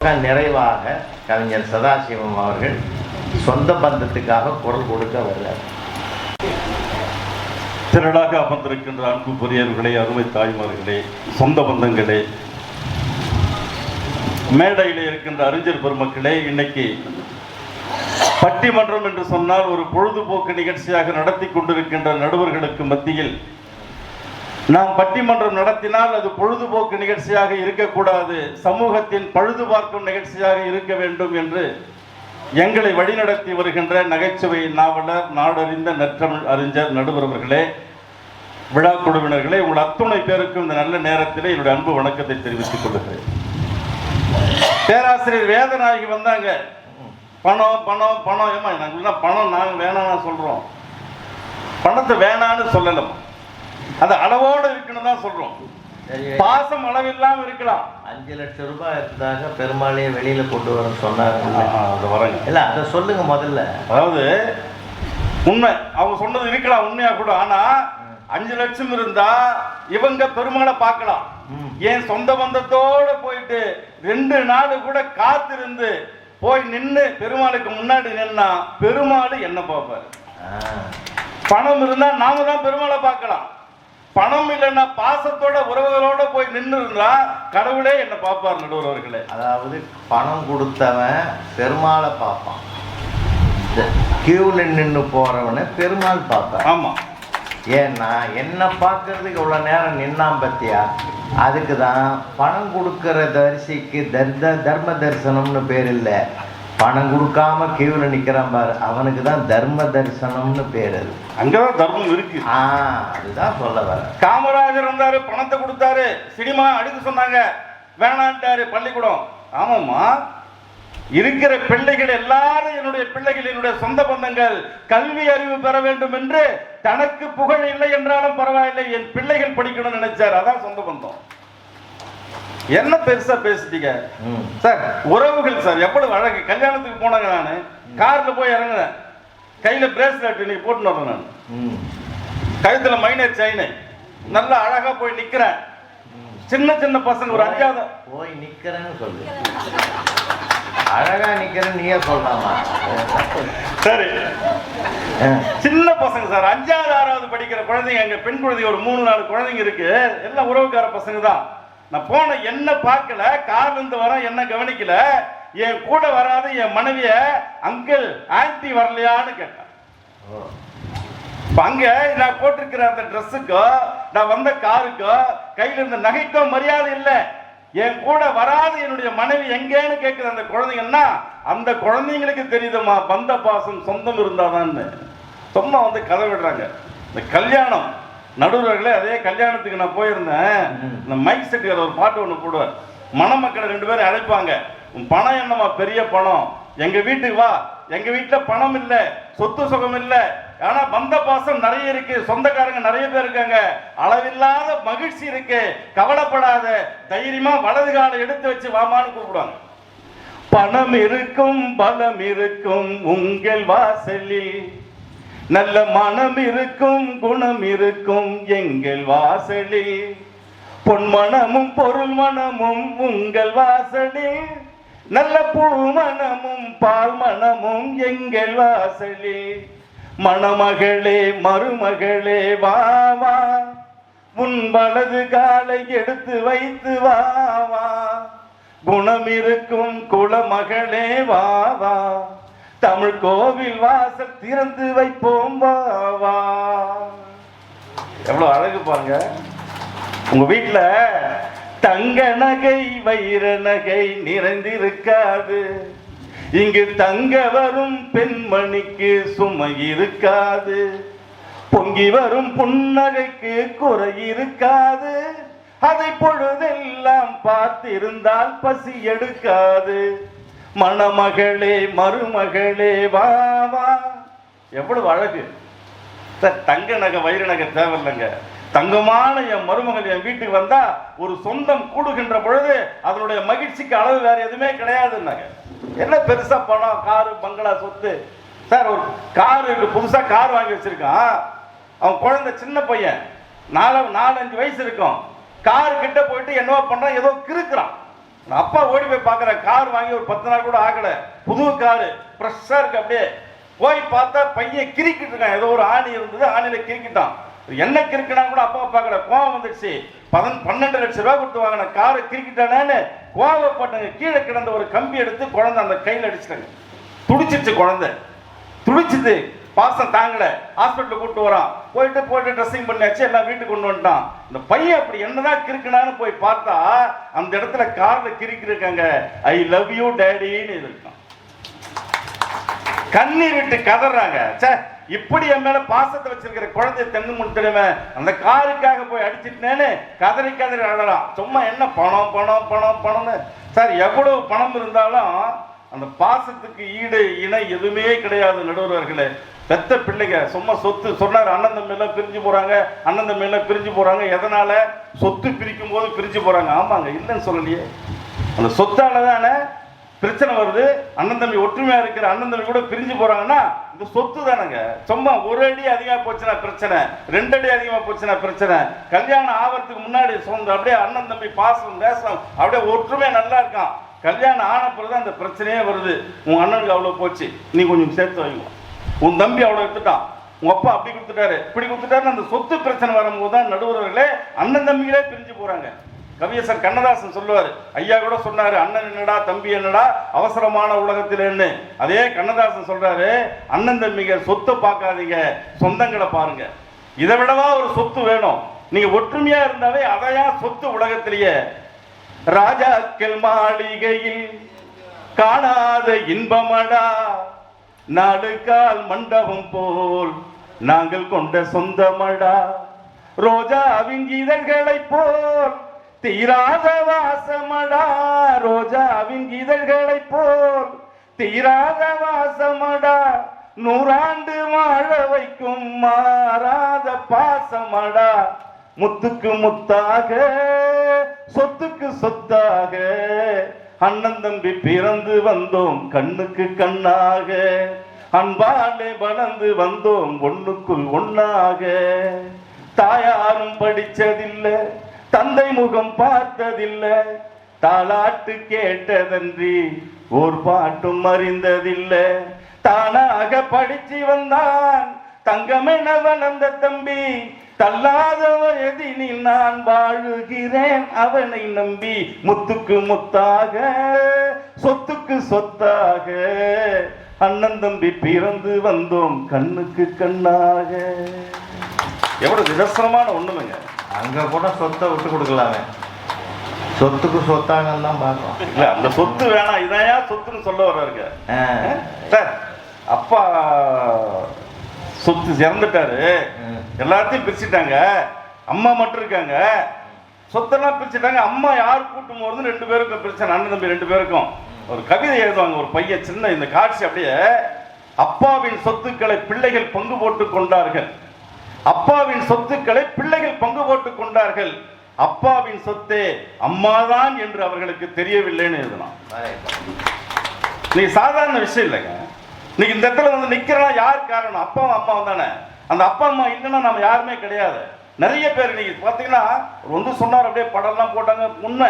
நிறைவாக கவிஞர் சதாசிவம் அவர்கள் சொந்த பந்தத்துக்காக குரல் கொடுக்க வர்றார். திரளாக அமர்ந்திருக்கின்ற அன்பு பெரியவர்களே அருமை தாய்மார்களே சொந்த பந்தங்களே மேடையில் இருக்கின்ற அறிஞர் பெருமக்களே இன்னைக்கு பட்டிமன்றம் என்று சொன்னால் ஒரு பொழுதுபோக்கு நிகழ்ச்சியாக நடத்தி கொண்டிருக்கின்ற நடுவர்களுக்கு மத்தியில் நாம் பட்டிமன்றம் நடத்தினால் அது பொழுதுபோக்கு நிகழ்ச்சியாக இருக்கக்கூடாது. சமூகத்தின் பழுது பார்க்கும் நிகழ்ச்சியாக இருக்க வேண்டும் என்று எங்களை வழிநடத்தி வருகின்ற நகைச்சுவை நாவலர் நாடறிந்த நற்றமிழ் அறிஞர் நடுவர் அவர்களே விழா குழுவினர்களே உங்கள் அத்துணை பேருக்கும் இந்த நல்ல நேரத்தில் என்னுடைய அன்பு வணக்கத்தை தெரிவித்துக் கொள்கிறேன். பேராசிரியர் வேதநாயகி வந்தாங்க. பணம் பணம் பணம். ஏமா நாங்கள் பணம் நாங்கள் வேணாம்னு சொல்றோம். பணத்தை வேணான்னு சொல்லலாம் அது அளவோடு இருக்குன்னு தான் சொல்றோம். பாசம் அளவில்லாம இருக்கலாம். அஞ்சு லட்சம் ரூபாய் இருந்தாக பெருமாளையே வெளியில கொண்டு வரேன்னு சொன்னாங்க அது வரங்க. இல்ல அதை சொல்லுங்க முதல்ல. அதாவது உண்மை அவங்க சொன்னது இருக்கலாம் உண்மையா கூட. ஆனா அஞ்சு லட்சம் இருந்தா இவங்க பெருமாளை பார்க்கலாம். ஏன் சொந்த பந்தத்தோட போயிட்டு ரெண்டு நாள் கூட காத்திருந்து போய் நின்னு பெருமாளுக்கு முன்னாடி நின்னா பெருமாள் என்ன பார்ப்பாரு? பணம் இருந்தா நாம தான் பெருமாளை பார்க்கலாம். பணம் இல்லைன்னா பாசத்தோட உறவுகளோட போய் நின்று இருந்தா கடவுளே என்ன பார்ப்பார் நடுவர் அவர்களே. அதாவது பணம் கொடுத்தவன் பெருமாளை பார்ப்பான். கியூல நின்று போறவனை பெருமாள் பார்ப்பான் ஆமா. ஏன்னா என்ன பார்க்கறதுக்கு இவ்வளோ நேரம் நின்னான் பத்தியா? அதுக்கு தான் பணம் கொடுக்கிற தரிசிக்கு தர்த தர்ம தரிசனம்னு பேர் இல்லை. பணம் கொடுக்காம கியூவில் நிற்கிறான் பாரு. அவனுக்கு தான் தர்ம தரிசனம்னு பேர் அது. அங்கதான் தர்மம் இருக்கு. ஆ அதுதான் சொல்ல வர காமராஜர் வந்தாரு பணத்தை கொடுத்தாரு சினிமா அடிக்க சொன்னாங்க. வேணான்ட்டாரு பள்ளிக்கூடம். ஆமாம்மா இருக்கிற பிள்ளைகள் எல்லாரும் என்னுடைய பிள்ளைகள் என்னுடைய சொந்த பந்தங்கள். கல்வி அறிவு பெற வேண்டும் என்று தனக்கு புகழ் இல்லை என்றாலும் பரவாயில்லை என் பிள்ளைகள் படிக்கணும்னு நினைச்சார். அதான் சொந்த பந்தம். என்ன பெருசா பேசிட்டீங்க? சார் உறவுகள் சார் எவ்வளவு அழகு. கல்யாணத்துக்கு போனாங்க நான். கார்ல போய் இறங்குறேன் கையில பிரேஸ்லெட் இன்னைக்கு போட்டுன்னு வரேன் நான். கழுத்துல மைனர் செயின் நல்லா அழகா போய் நிக்கிறேன். சின்ன சின்ன பசங்க ஒரு அஞ்சாவது. போய் நிக்கிறேன்னு சொல்லு. அழகா நிக்கிறேன்னு நீயே சொல்லலாமா சரி. சின்ன பசங்க சார். அஞ்சாவது ஆறாவது படிக்கிற குழந்தைங்க எங்க பெண் குழந்தைங்க ஒரு மூணு நாலு குழந்தைங்க இருக்கு. எல்லாம் உறவுக்கார பசங்க தான். நான் போன என்ன பார்க்கல. கார்ல இருந்து வரேன் என்ன கவனிக்கல. என் கூட வராத என் மனைவிய அங்கிள் ஆன்டி வரலையான்னு கேட்டேன் அங்க நான் போட்டிருக்கிற அந்த ட்ரெஸ்ஸுக்கோ நான் வந்த காருக்கோ கையில இருந்த நகைக்கோ மரியாதை இல்லை. என் கூட வராத என்னுடைய மனைவி எங்கேன்னு கேட்குற அந்த குழந்தைங்கன்னா அந்த குழந்தைங்களுக்கு தெரியுதுமா பந்த பாசம் சொந்தம் இருந்தாதான்னு. சும்மா வந்து கதை விடுறாங்க. இந்த கல்யாணம் நடுவர்களே அதே கல்யாணத்துக்கு நான் போயிருந்தேன். இந்த மைக் செட்டுக்கார ஒரு பாட்டு ஒன்று போடுவார் மணமக்களை ரெண்டு பேரும் அழைப்பாங்க. உன் பணம் என்னம்மா? பெரிய பணம். எங்க வீட்டுக்கு வா. எங்க வீட்டுல பணம் இல்ல. சொத்து சுகம் இல்ல. ஆனா பந்த பாசம் நிறைய இருக்கு. சொந்தக்காரங்க நிறைய பேர் இருக்காங்க. அளவில்லாத மகிழ்ச்சி இருக்கு. கவலைப்படாத. தைரியமா வலது காலை எடுத்து வச்சு வாமான்னு கூப்பிடுவாங்க. பணம் இருக்கும் பலம் இருக்கும் உங்கள் வாசலில். நல்ல மனம் இருக்கும் குணம் இருக்கும் எங்கள் வாசலில். பொன்மணமும் பொருள் மணமும் உங்கள் வாசலில். நல்ல பூ மணமும் பால் மணமும் எங்கள் வாசலே. மணமகளே மருமகளே வா வா. உன் வலது காலை எடுத்து வைத்து வா வா. குணம் இருக்கும் குலமகளே வா வா. தமிழ் கோவில் வாசல் திறந்து வைப்போம் வா வா. எவ்வளவு அழகு பாருங்க. உங்க வீட்டுல தங்க நகை வைர நகை நிறைந்திருக்காது. இங்கு தங்க வரும் பெண்மணிக்கு சுமை இருக்காது. பொங்கி வரும் புன்னகைக்கு குறை இருக்காது. அதை பொழுதெல்லாம் பார்த்திருந்தால் பசி எடுக்காது. மணமகளே மருமகளே வா வா. எவ்வளவு அழகு. தங்க நகை வைர நகை தேவையில்லைங்க. தங்கமான என் மருமகள் என் வீட்டுக்கு வந்தா ஒரு சொந்தம் கூடுகின்ற பொழுது அதனுடைய மகிழ்ச்சிக்கு அளவு வேற எதுவுமே கிடையாதுன்னாங்க. என்ன பெருசா பணம் காரு பங்களா சொத்து? சார் ஒரு கார் புதுசா கார் வாங்கி வச்சிருக்கான். அவன் குழந்தை சின்ன பையன். நாலு நாலஞ்சு வயசு இருக்கும். கார் கிட்ட போயிட்டு என்னவோ பண்றான் ஏதோ கிறுக்குறான். நான் அப்பா ஓடி போய் பார்க்குறேன். கார் வாங்கி ஒரு பத்து நாள் கூட ஆகல. புது காரு ஃப்ரெஷ்ஷாக இருக்கு அப்படியே. போய் பார்த்தா பையன் கிரிக்கிட்டு இருக்கான். ஏதோ ஒரு ஆணி இருந்தது ஆணியில் கிரிக்கிட்டான் என்ன கிறுக்கினா கூட அப்பா பார்க்கல கோவம் வந்துடுச்சு. பதன் பன்னெண்டு லட்சம் ரூபாய் கொடுத்து வாங்கின காரை கிறுக்கிட்டானேன்னு கோவப்பட்டங்க கீழே கிடந்த ஒரு கம்பி எடுத்து குழந்தை அந்த கையில் அடிச்சிட்டாங்க. துடிச்சிருச்சு குழந்தை. துடிச்சிது. பாசம் தாங்கல. ஹாஸ்பிட்டல் கூட்டு வரான். போயிட்டு போயிட்டு ட்ரெஸ்ஸிங் பண்ணியாச்சு எல்லாம் வீட்டுக்கு கொண்டு வந்துட்டான். இந்த பையன் அப்படி என்னதான் கிறுக்கினான்னு போய் பார்த்தா அந்த இடத்துல கார்ல கிறுக்கிருக்காங்க. ஐ லவ் யூ டேடின்னு இருக்கான் கண்ணீர் விட்டு கதறாங்க. ச்சே. இப்படி என் மேல பாசத்தை வச்சிருக்கிற குழந்தைய தென்னு முன்னிடுவேன் அந்த காருக்காக போய் அடிச்சிட்டேன்னு கதறி கதறி அழலாம் சும்மா என்ன பணம் பணம் பணம் பணம்னு. சார் எவ்வளவு பணம் இருந்தாலும் அந்த பாசத்துக்கு ஈடு இணை எதுவுமே கிடையாது நடுவர்களே பெத்த பிள்ளைங்க சும்மா சொத்து சொன்னார் அண்ணன் தம்பியெல்லாம் பிரிஞ்சு போறாங்க அண்ணன் தம்பி எல்லாம் பிரிஞ்சு போறாங்க எதனால? சொத்து பிரிக்கும் போது பிரிஞ்சு போறாங்க. ஆமாங்க இல்லைன்னு சொல்லலையே. அந்த சொத்தால தானே பிரச்சனை வருது. அண்ணன் தம்பி ஒற்றுமையா இருக்கிற அண்ணன் தம்பி கூட பிரிஞ்சு போறாங்கன்னா இந்த சொத்து தானங்க. சும்மா ஒரு அடி அதிகமா போச்சுன்னா பிரச்சனை ரெண்டு அடி அதிகமா போச்சுன்னா பிரச்சனை. கல்யாணம் ஆவறதுக்கு முன்னாடி சொந்த அப்படியே அண்ணன் தம்பி பாசம் தேசம் அப்படியே ஒற்றுமையா நல்லா இருக்கான். கல்யாணம் ஆன பிறகு அந்த பிரச்சனையே வருது. உன் அண்ணனுக்கு அவ்வளவு போச்சு. நீ கொஞ்சம் சேர்த்து வைங்க. உன் தம்பி அவ்வளவு எடுத்துட்டான். உங்க அப்பா அப்படி கொடுத்துட்டாரு. இப்படி கொடுத்துட்டாருன்னு அந்த சொத்து பிரச்சனை வரும்போது தான் நடுவர்களே அண்ணன் தம்பிகளே பிரிஞ்சு போறாங்க. கவியசர் கண்ணதாசன் சொல்லுவார். ஐயா கூட சொன்னாரு அண்ணன் என்னடா தம்பி என்னடா அவசரமான உலகத்திலேன்னு அதே கண்ணதாசன் சொல்றாரு அண்ணன் தம்பிங்க சொத்தை பார்க்காதீங்க சொந்தங்களை பாருங்க. இதை விடவா ஒரு சொத்து வேணும். நீங்க ஒற்றுமையா இருந்தாவே அதையா சொத்து உலகத்திலேயே? ராஜாக்கள் மாளிகையில் காணாத இன்பமடா நடுக்கால் மண்டபம் போல் நாங்கள் கொண்ட சொந்தமடா. ரோஜாவின் இதழ்களை போல் தீராத வாசமடா ரோஜாவின் இதழ்களை போல். தீராத வாசமடா நூறாண்டு வாழ வைக்கும் மாறாத பாசமடா. முத்துக்கு முத்தாக சொத்துக்கு சொத்தாக. அண்ணன் தம்பி பிறந்து வந்தோம் கண்ணுக்கு கண்ணாக. அன்பாலே வளர்ந்து வந்தோம் ஒண்ணுக்குள் ஒன்னாக தாயாரும் படிச்சதில்லை தந்தை முகம் பார்த்ததில்லை தாலாட்டு கேட்டதன்றி ஓர் பாட்டும் அறிந்ததில்லை. தானாக படிச்சு வந்தான் தங்கமென வளர்ந்த தம்பி. தள்ளாத வயதினில் நான் வாழுகிறேன் அவனை நம்பி முத்துக்கு முத்தாக சொத்துக்கு சொத்தாக. அண்ணன் தம்பி பிறந்து வந்தோம் கண்ணுக்கு கண்ணாக. எவ்வளவு நிதர்சனமான ஒண்ணுமைங்க. அங்க கூட சொத்தை விட்டு கொடுக்கலாமே. சொத்துக்கு சொத்தாங்கன்னு தான் பார்க்கணும். இல்ல அந்த சொத்து வேணாம். இதையா சொத்துன்னு சொல்ல வர்றாருங்க. சார் அப்பா சொத்து இறந்துட்டாரு. எல்லாத்தையும் பிரிச்சுட்டாங்க. அம்மா மட்டும் இருக்காங்க. சொத்தெல்லாம் பிரிச்சுட்டாங்க. அம்மா யார் கூட்டும் போறதுன்னு ரெண்டு பேருக்கும் பிரச்சனை. அண்ணன் தம்பி ரெண்டு பேருக்கும். ஒரு கவிதை எழுதுவாங்க ஒரு பையன். சின்ன இந்த காட்சி அப்படியே அப்பாவின் சொத்துக்களை பிள்ளைகள் பங்கு போட்டுக் கொண்டார்கள். அப்பாவின் சொத்துக்களை பிள்ளைகள் பங்கு போட்டுக் கொண்டார்கள். அப்பாவின் சொத்தே அம்மாதான் என்று அவர்களுக்கு தெரியவில்லைன்னு எழுதலாம். நீ சாதாரண விஷயம் இல்லைங்க. இன்னைக்கு இந்த இடத்துல வந்து நிக்கிறனா யார் காரணம்? அப்பாவும் அம்மாவும் தானே. அந்த அப்பா அம்மா இல்லைன்னா நம்ம யாருமே கிடையாது. நிறைய பேர் இன்னைக்கு பார்த்தீங்கன்னா ஒரு வந்து சொன்னார் அப்படியே படம்லாம் போட்டாங்க. உண்மை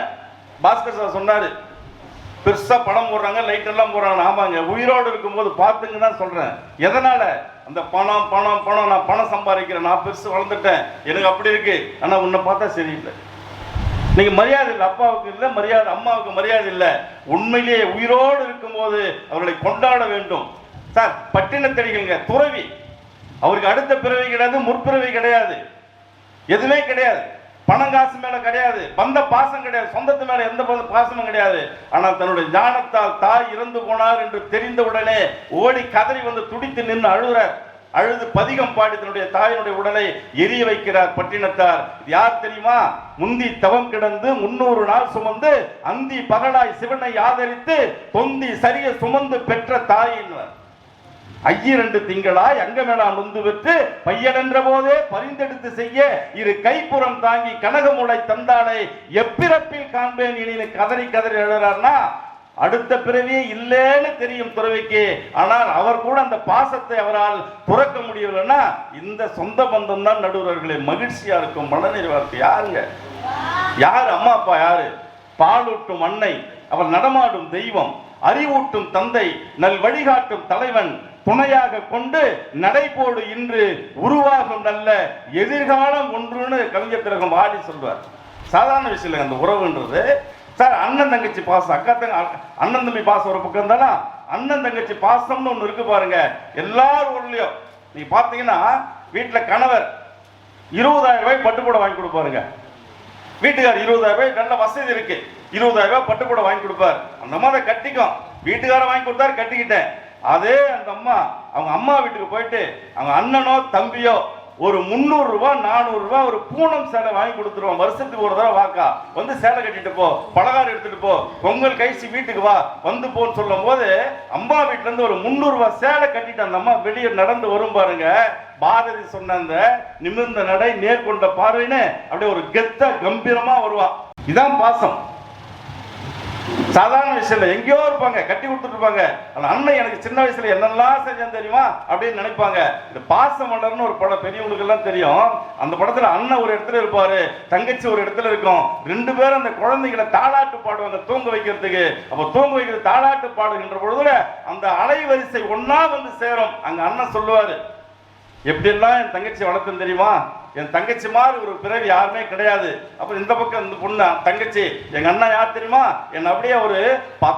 பாஸ்கர் சார் சொன்னாரு பெருசா படம் போடுறாங்க லைட் எல்லாம் போடுறாங்க ஆமாங்க உயிரோடு இருக்கும்போது பார்த்துங்க தான் சொல்றேன். எதனால? அந்த பணம் பணம் பணம் நான் பணம் சம்பாதிக்கிறேன் நான் பெருசு வளர்ந்துட்டேன். எனக்கு அப்படி இருக்கு. ஆனா உன்னை பார்த்தா சரியில்லை. நீங்க மரியாதை இல்லை அப்பாவுக்கு இல்லை மரியாதை அம்மாவுக்கு மரியாதை இல்லை. உண்மையிலேயே உயிரோடு இருக்கும்போது அவர்களை கொண்டாட வேண்டும். சார் பட்டினத்தடிகள்ங்க துறவி. அவருக்கு அடுத்த பிறவி கிடையாது முற்பிறவி கிடையாது. எதுவுமே கிடையாது. பணம் காசு மேல கிடையாது. பந்த பாசம் கிடையாது. சொந்தத்து மேல எந்த பாசமும் கிடையாது. ஆனால் தன்னுடைய ஞானத்தால் தாய் இறந்து போனார் என்று தெரிந்த உடனே ஓடி கதறி வந்து துடித்து நின்று அழுகிறார். அழுது பதிகம் பாடி தன்னுடைய தாயினுடைய உடலை எரிய வைக்கிறார் பட்டினத்தார். யார் தெரியுமா? முந்தி தவம் கிடந்து முன்னூறு நாள் சுமந்து அந்தி பகலாய் சிவனை ஆதரித்து தொந்தி சரிய சுமந்து பெற்ற தாயின்வர் ஐயிரண்டு திங்களாய் அங்கமெல்லாம் நொந்து பெற்று பையனென்ற போதே பரிந்தெடுத்து செய்ய இரு கைப்புறம் தாங்கி கனகமுளை தந்தானை எப்பிறப்பில் காண்பேன் இனி கதறி கதறி எழுறார்னா அடுத்த பிறவியே இல்லைன்னு தெரியும் துறவிக்கு. ஆனால் அவர் கூட அந்த பாசத்தை அவரால் துறக்க முடியவில்லைன்னா இந்த சொந்த பந்தம் தான் நடுவர்களே மகிழ்ச்சியா இருக்கும் மனநிறைவா இருக்கு யாருங்க? யார்? அம்மா அப்பா யாரு? பாலூட்டும் அன்னை அவள் நடமாடும் தெய்வம் அறிவூட்டும் தந்தை நல் வழிகாட்டும் தலைவன் துணையாக கொண்டு நடைபோடு இன்று உருவாகும் நல்ல எதிர்காலம் ஒன்றுன்னு கவிஞர் திலகம் வாடி சொல்வார் சாதாரண விஷயம் இல்லைங்க அந்த உறவுன்றது. சார் அண்ணன் தங்கச்சி பாசம் அக்கா தங்க அண்ணன் தம்பி பாசம் ஒரு பக்கம் தானா அண்ணன் தங்கச்சி பாசம்னு ஒன்று இருக்கு பாருங்க எல்லார் ஊர்லயும். நீ பார்த்தீங்கன்னா வீட்டில் கணவர் இருபதாயிரம் ரூபாய் பட்டுக்கூட வாங்கி கொடுப்பாருங்க. வீட்டுக்கார் இருபதாயிரம் ரூபாய் நல்ல வசதி இருக்கு. இருபதாயிரம் ரூபாய் பட்டுக்கூட வாங்கி கொடுப்பார். அந்த மாதிரி கட்டிக்கும். வீட்டுக்காரன் வாங்கி கொடுத்தாரு கட்டிக்கிட்டேன். அதே அந்த அம்மா அவங்க அம்மா வீட்டுக்கு போயிட்டு அவங்க அண்ணனோ தம்பியோ ஒரு முந்நூறு ரூபாய் நானூறு ரூபாய் ஒரு பூனம் சேலை வாங்கி கொடுத்துருவோம். வருஷத்துக்கு ஒரு தடவை வாக்கா. வந்து சேலை கட்டிட்டு போ. பலகாரம் எடுத்துட்டு போ. பொங்கல் கைசி வீட்டுக்கு வா. வந்து போன்னு சொல்லும் போது அம்மா வீட்டுல இருந்து ஒரு முந்நூறு ரூபாய் சேலை கட்டிட்டு அந்த அம்மா வெளியே நடந்து வரும் பாருங்க. பாரதி சொன்ன அந்த நிமிர்ந்த நடை நேர்கொண்ட பார்வைன்னு அப்படியே ஒரு கெத்த கம்பீரமா வருவா. இதான் பாசம். சாதாரண விஷயம் இல்லை எங்கேயோ இருப்பாங்க கட்டி கொடுத்துட்டு இருப்பாங்க. அந்த அண்ணன் எனக்கு சின்ன வயசுல என்னெல்லாம் செஞ்சேன் தெரியுமா? அப்படின்னு நினைப்பாங்க. இந்த பாச மலர்னு ஒரு படம் பெரியவங்களுக்கு எல்லாம் தெரியும். அந்த படத்துல அண்ணன் ஒரு இடத்துல இருப்பாரு தங்கச்சி ஒரு இடத்துல இருக்கும். ரெண்டு பேரும் அந்த குழந்தைகளை தாளாட்டு பாடுவாங்க தூங்க வைக்கிறதுக்கு. அப்ப தூங்க வைக்கிறது தாளாட்டு பாடுகின்ற பொழுதுல அந்த அலைவரிசை ஒன்னா வந்து சேரும். அங்க அண்ணன் சொல்லுவாரு எப்படியெல்லாம் என் தங்கச்சி வளர்த்தேன் தெரியுமா? என் தங்கச்சி மாதிரி ஒரு பிறவி யாருமே கிடையாது. அப்புறம் இந்த பக்கம் இந்த பொண்ணு தங்கச்சி எங்க அண்ணா யார் தெரியுமா? என் அப்படியே ஒரு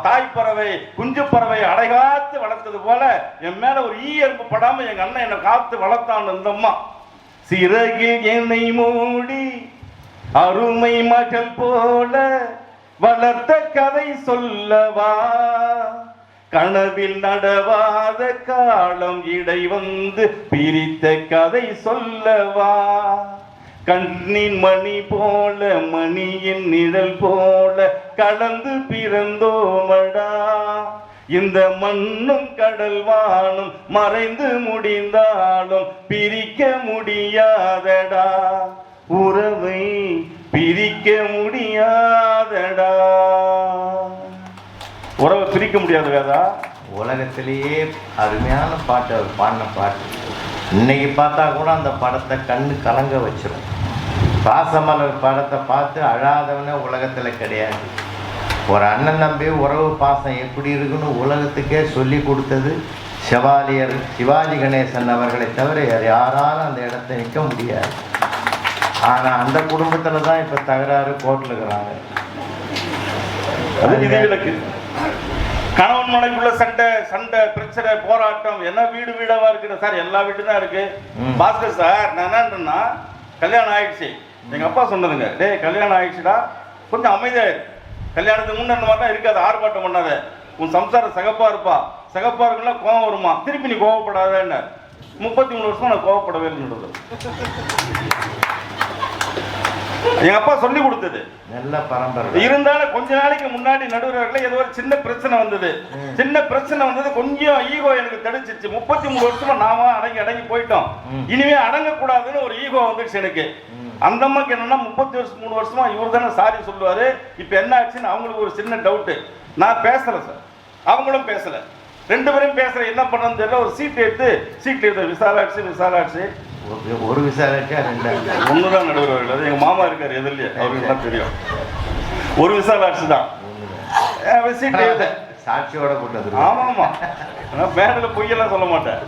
தாய் பறவை குஞ்சு பறவை அடைகாத்து வளர்த்தது போல என் மேல ஒரு ஈ எறும்பு படாம எங்க அண்ணன் என்னை காத்து வளர்த்தான் இந்த அம்மா. சிறகில் என்னை மூடி அருமை மகள் போல வளர்த்த கதை சொல்லவா? கனவில் நடவாத காலம் இடை வந்து பிரித்த கதை சொல்லவா? கண்ணின் மணி போல மணியின் நிழல் போல கடந்து பிறந்தோமடா? இந்த மண்ணும் கடல் வானும் மறைந்து முடிந்தாலும் பிரிக்க முடியாதடா. உறவை பிரிக்க முடியாதடா. பிரிக்க முடியாது வேதா. உலகத்திலேயே அருமையான பாட்டு அவர் பாடின பாட்டு. இன்னைக்கு பார்த்தா கூட அந்த படத்தை கண்ணு கலங்க வச்சிரும். பாசமலர் படத்தை பார்த்து அழாதவனே உலகத்தில் கிடையாது. ஒரு அண்ணன் நம்பி உறவு பாசம் எப்படி இருக்குன்னு உலகத்துக்கே சொல்லி கொடுத்தது சிவாலியர் சிவாஜி கணேசன் அவர்களை தவிர யாராலும் அந்த இடத்த நிற்க முடியாது. ஆனால் அந்த குடும்பத்தில் தான் இப்போ தகராறு கோர்ட்டில் இருக்கிறாங்க. மனைக்குள்ள சண்டை சண்டை பிரச்சனை போராட்டம் என்ன வீடு வீடாவா இருக்குது? சார் எல்லா வீடும் தான் இருக்கு. பாஸ்கர் சார் நான் என்னன்றேன்னா கல்யாணம் ஆயிடுச்சு. எங்க அப்பா சொன்னதுங்க டேய் கல்யாணம் ஆயிடுச்சுடா. கொஞ்சம் அமைதியா. கல்யாணத்துக்கு முன்ன இந்த மாதிரிலாம் இருக்காது. ஆர்ப்பாட்டம் பண்ணாத. உன் சம்சாரம் சகப்பா இருப்பா. சகப்பா இருக்குன்னா கோவம் வருமா? திருப்பி நீ கோவப்படாதேன்னு. முப்பத்தி மூணு வருஷமா நான் கோவப்படவே இல்லைன்றது எங்க அப்பா சொல்லி கொடுத்தது. நல்ல பரம்பரை. இருந்தாலும் கொஞ்ச நாளைக்கு முன்னாடி நடுவர்கள் ஏதோ ஒரு சின்ன பிரச்சனை வந்தது. சின்ன பிரச்சனை வந்தது கொஞ்சம் ஈகோ எனக்கு தடிச்சிச்சு முப்பத்தி மூணு வருஷமா நாம அடங்கி அடங்கி போயிட்டோம். இனிமே அடங்கக்கூடாதுன்னு ஒரு ஈகோ வந்துருச்சு எனக்கு. அந்த அம்மாக்கு என்னன்னா முப்பத்தி வருஷம் மூணு வருஷமா இவர் தானே சாரி சொல்லுவாரு. இப்ப என்ன ஆச்சுன்னு அவங்களுக்கு ஒரு சின்ன டவுட் நான் பேசல சார். அவங்களும் பேசல. ரெண்டு பேரும் பேசுற என்ன பண்ணணும்னு தெரியல. ஒரு சீட் எடுத்து சீட் எடுத்து விசாலாட்சி விசாலாட்சி ஒரு- விசாரிச்சா ரெண்டு ஒண்ணுதான் நடுவர்கள் அது எங்க மாமா இருக்காரு எதிரிலே. அவருக்கு தான் தெரியும். ஒரு விசாலாட்சி தான். சாட்சியோட போட்டது ஆமா ஆமா நான் மேடல பொய்யெல்லாம் சொல்ல மாட்டேன்.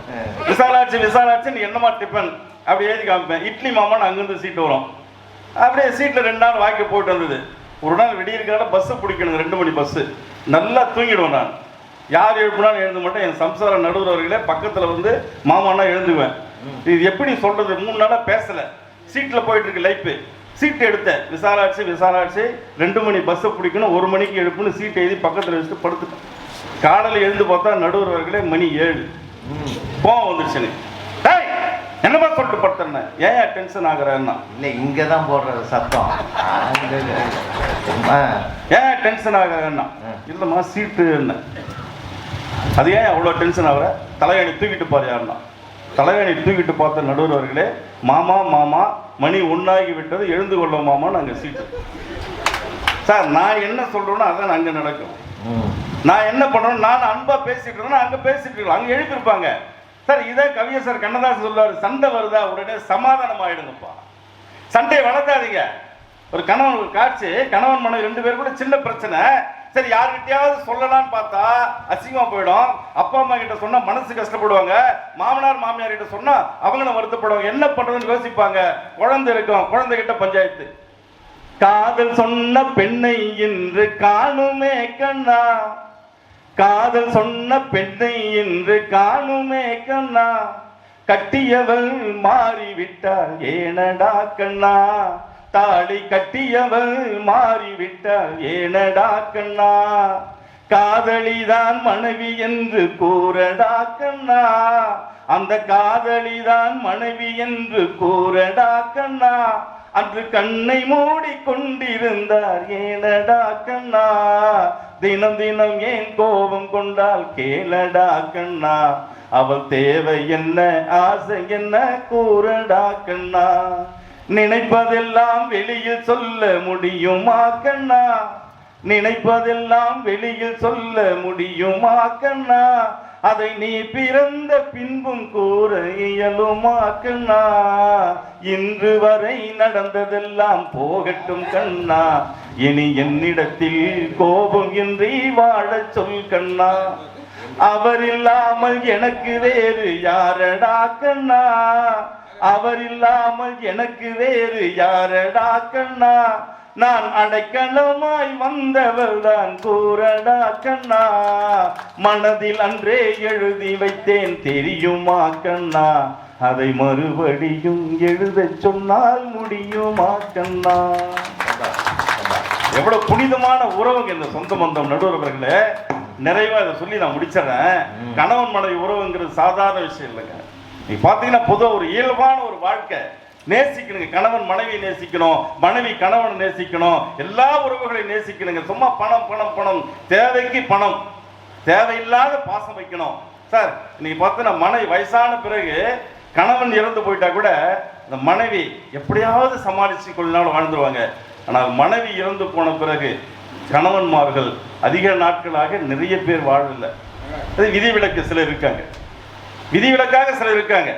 விசாலாட்சி விசாலாட்சி நீ என்னமா டிஃபன் அப்படி எழுதி காமிப்பேன். இட்லி மாமான்னு அங்கிருந்து சீட் வரும். அப்படியே சீட்ல ரெண்டு நாள் வாக்கி போயிட்டு வந்தது. ஒரு நாள் விடியிருக்கால பஸ் பிடிக்கணும் ரெண்டு மணி பஸ் நல்லா தூங்கிடுவேன் நான். யார் எழுப்பினாலும் எழுத மாட்டேன். என் சம்சார நடுவர்களே பக்கத்துல வந்து மாமான்னா எழுந்துவேன். இது எப்படி சொல்றது? மூணு நாளா பேசல. சீட்ல போயிட்டு இருக்கு லைஃப் சீட் எடுத்தேன். விசாலாட்சி விசாலாட்சி ரெண்டு மணி பஸ்ஸை பிடிக்கணும். ஒரு மணிக்கு எழுப்புன்னு சீட் எழுதி பக்கத்துல வச்சுட்டு படுத்துட்டேன். காலையில் எழுந்து பார்த்தா நடுவர்களே மணி ஏழு. கோவம் வந்துருச்சு எனக்கு. டேய் என்னமா சொல்லிட்டு படுத்தேன் ஏன் டென்ஷன் ஆகுறேன்னா? இல்ல இங்க தான் போடுற சத்தம். ஏன் டென்ஷன் ஆகுறேன்னா. இல்லைம்மா சீட்டு என்ன? அது ஏன் அவ்வளோ டென்ஷன் ஆகுற? தலையணி தூக்கிட்டு பாரு யாருன்னா? தலையணி தூக்கிட்டு பார்த்த நடுவர்களே மாமா மாமா மணி ஒன்னாகி விட்டது எழுந்து கொள்ள மாமா நாங்கள் சீட்டு. சார் நான் என்ன சொல்றேனோ அதான் அங்கே நடக்கும். நான் என்ன பண்றேன் நான் அன்பா பேசிட்டு இருக்கேன் அங்க பேசிட்டு இருக்கோம் அங்க எழுப்பியிருப்பாங்க. சார் இதே கவிஞர் சார் கண்ணதாசன் சொல்லுவாரு சண்டை வருதா உடனே சமாதானம் ஆயிடுங்கப்பா. சண்டையை வளர்த்தாதீங்க. ஒரு கணவன் ஒரு காட்சி கணவன் மனைவி ரெண்டு பேரும் கூட சின்ன பிரச்சனை. சரி யார்கிட்டயாவது சொல்லலாம்னு பார்த்தா அசிங்கமா போயிடும். அப்பா அம்மா கிட்ட சொன்னா மனசு கஷ்டப்படுவாங்க. மாமனார் மாமியார் கிட்ட சொன்னா அவங்களும் வருத்தப்படுவாங்க. என்ன பண்றதுன்னு யோசிப்பாங்க. குழந்தை இருக்கும். குழந்தை கிட்ட பஞ்சாயத்து. காதல் சொன்ன பெண்ணை இன்று காணுமே கண்ணா. காதல் சொன்ன பெண்ணை இன்று காணுமே கண்ணா. கட்டியவள் மாறிவிட்டாள். ஏனடா கண்ணா. தாலி கட்டியவள் மாறிவிட்டாள். ஏனடா கண்ணா? காதலிதான் மனைவி என்று கூறடா கண்ணா? அந்த காதலிதான் மனைவி என்று கூறடா கண்ணா? அன்று கண்ணை மூடி கொண்டிருந்தார் ஏனடா கண்ணா? தினம் தினம் ஏன் கோபம் கொண்டால் கேளடா கண்ணா? அவள் தேவை என்ன ஆசை என்ன கூறடா கண்ணா? நினைப்பதெல்லாம் வெளியில் சொல்ல முடியுமா கண்ணா? நினைப்பதெல்லாம் வெளியில் சொல்ல முடியுமா கண்ணா? அதை நீ பிறந்த பின்பும் கூற இயலுமா கண்ணா? இன்று வரை நடந்ததெல்லாம் போகட்டும் கண்ணா. இனி என்னிடத்தில் கோபம் இன்றி வாழச் சொல் கண்ணா. அவர் இல்லாமல் எனக்கு வேறு யாரடா கண்ணா? அவர் இல்லாமல் எனக்கு வேறு யாரடா கண்ணா? நான் அடைக்கலமாய் வந்தவள் தான் கூறடா கண்ணா. மனதில் அன்றே எழுதி வைத்தேன் தெரியுமா கண்ணா? அதை மறுபடியும் எழுதச் சொன்னால் முடியுமா கண்ணா? எவ்வளவு புனிதமான உறவுங்க இந்த சொந்த பந்தம் நடுவர்களே. நிறைவா இதை சொல்லி நான் முடிச்சிடறேன். கணவன் மனைவி உறவுங்கிறது சாதாரண விஷயம் இல்லைங்க. நீங்க பாத்தீங்கன்னா பொதுவாக ஒரு இயல்பான ஒரு வாழ்க்கை. நேசிக்கணுங்க. கணவன் மனைவி நேசிக்கணும். மனைவி கணவனை நேசிக்கணும். எல்லா உறவுகளையும் நேசிக்கணுங்க. சும்மா பணம் பணம் பணம். தேவைக்கு பணம். தேவையில்லாத பாசம் வைக்கணும். சார் இன்னைக்கு பார்த்தீங்கன்னா மனைவி வயசான பிறகு கணவன் இறந்து போயிட்டா கூட இந்த மனைவி எப்படியாவது சமாளிச்சு கொஞ்ச நாள் வாழ்ந்துருவாங்க. ஆனால் மனைவி இறந்து போன பிறகு கணவன்மார்கள் அதிக நாட்களாக நிறைய பேர் வாழல விதிவிலக்கு சிலர் இருக்காங்க. விதிவிலக்காக சிலர் இருக்காங்க.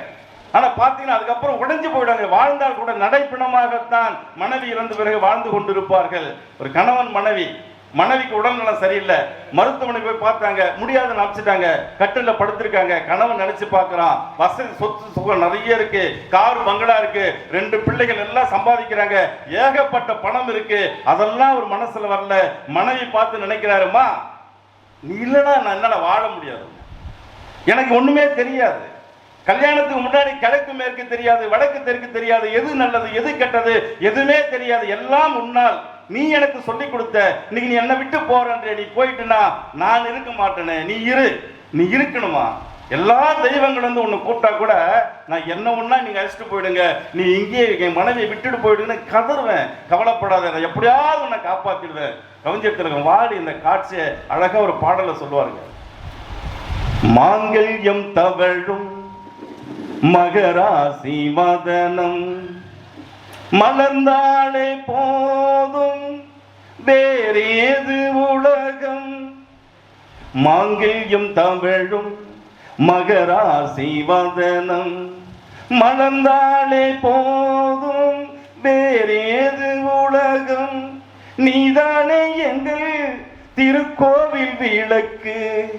ஆனா பாத்தீங்கன்னா அதுக்கப்புறம் உடைஞ்சு போயிடாங்க வாழ்ந்தால் கூட நடைப்பிணமாகத்தான் மனைவி இறந்த பிறகு வாழ்ந்து கொண்டிருப்பார்கள். ஒரு கணவன் மனைவி மனைவிக்கு உடல்நலம் சரியில்லை. மருத்துவமனை போய் பார்த்தாங்க. முடியாதுன்னு அனுப்பிச்சிட்டாங்க கட்டில படுத்திருக்காங்க. கணவன் நினைச்சு பார்க்கறான். வசதி சொத்து சுகம் நிறைய இருக்கு. கார் பங்களா இருக்கு. ரெண்டு பிள்ளைகள் எல்லாம் சம்பாதிக்கிறாங்க. ஏகப்பட்ட பணம் இருக்கு. அதெல்லாம் ஒரு மனசுல வரல. மனைவி பார்த்து நினைக்கிறாருமா? நீ இல்லைன்னா நான் என்னால வாழ முடியாது. எனக்கு ஒண்ணுமே தெரியாது. கல்யாணத்துக்கு முன்னாடி கிழக்கு மேற்கு தெரியாது வடக்கு தெற்கு தெரியாது. எது நல்லது எது கெட்டது எதுவுமே தெரியாது. எல்லாம் உன்னால். நீ எனக்கு சொல்லி கொடுத்த இன்னைக்கு நீ என்னை விட்டு போறன்ற நீ போயிட்டுனா நான் இருக்க மாட்டேனே. நீ இரு. நீ இருக்கணுமா? எல்லா தெய்வங்களும் வந்து உன்னை கூப்பிட்டா கூட நான் என்ன ஒன்றா நீங்க அழைச்சிட்டு போயிடுங்க. நீ இங்கேயே என் மனைவியை விட்டுட்டு போயிடுங்கன்னு கதறுவேன். கவலைப்படாத நான் எப்படியாவது உன்னை காப்பாத்திடுவேன். கவிஞர் திலகம் வாடி இந்த காட்சியை அழகா ஒரு பாடலை சொல்லுவாருங்க. மாங்கல்யம் தவழும் மகராசி வதனம். மலர்ந்தாளே போதும் வேறேது உலகம்? மாங்கல்யம் தவழும் மகராசி வதனம். மலர்ந்தாளே போதும் வேறேது உலகம்? நீதானே எங்கள் திருக்கோவில் விளக்கு.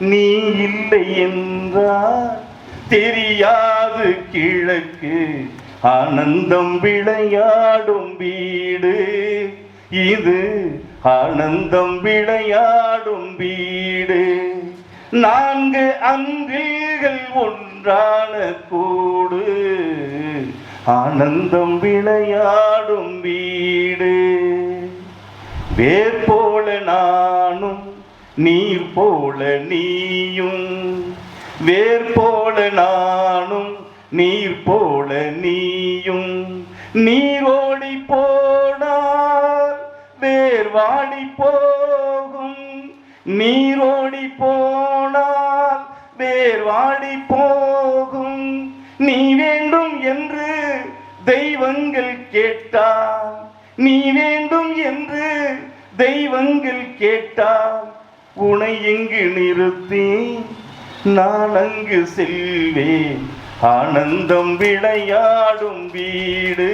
நீ இல்லை என்றால் தெரியாது கிழக்கு. ஆனந்தம் விளையாடும் வீடு இது. ஆனந்தம் விளையாடும் வீடு. நான்கு அன்றில்கள் ஒன்றான கூடு. ஆனந்தம் விளையாடும் வீடு. வேர் போல நானும் நீர் போல நீயும் வேர் போல நானும் நீர் போல நீயும். நீரோடி போனார் வேர் வாடி போகும் நீரோடி போனால் வேர் வாடி போகும். நீ வேண்டும் என்று தெய்வங்கள் கேட்டார் நீ வேண்டும் என்று தெய்வங்கள் கேட்டார் உனை எங்கு நிறுத்தி நான் அங்கு செல்வேன். ஆனந்தம் விளையாடும் வீடு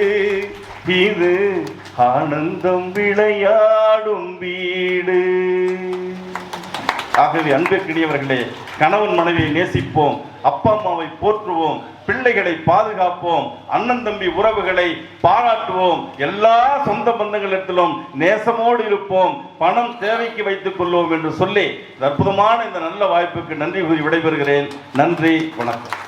இது. ஆனந்தம் விளையாடும் வீடு. ஆகவே அன்பிற்கிடையவர்களே கணவன் மனைவியை நேசிப்போம். அப்பா அம்மாவை போற்றுவோம் பிள்ளைகளை பாதுகாப்போம் அண்ணன் தம்பி உறவுகளை பாராட்டுவோம். எல்லா சொந்த பந்தங்களிடத்திலும் நேசமோடு இருப்போம். பணம் தேவைக்கு வைத்துக் கொள்வோம் என்று சொல்லி அற்புதமான இந்த நல்ல வாய்ப்புக்கு நன்றி கூறி விடைபெறுகிறேன். நன்றி வணக்கம்.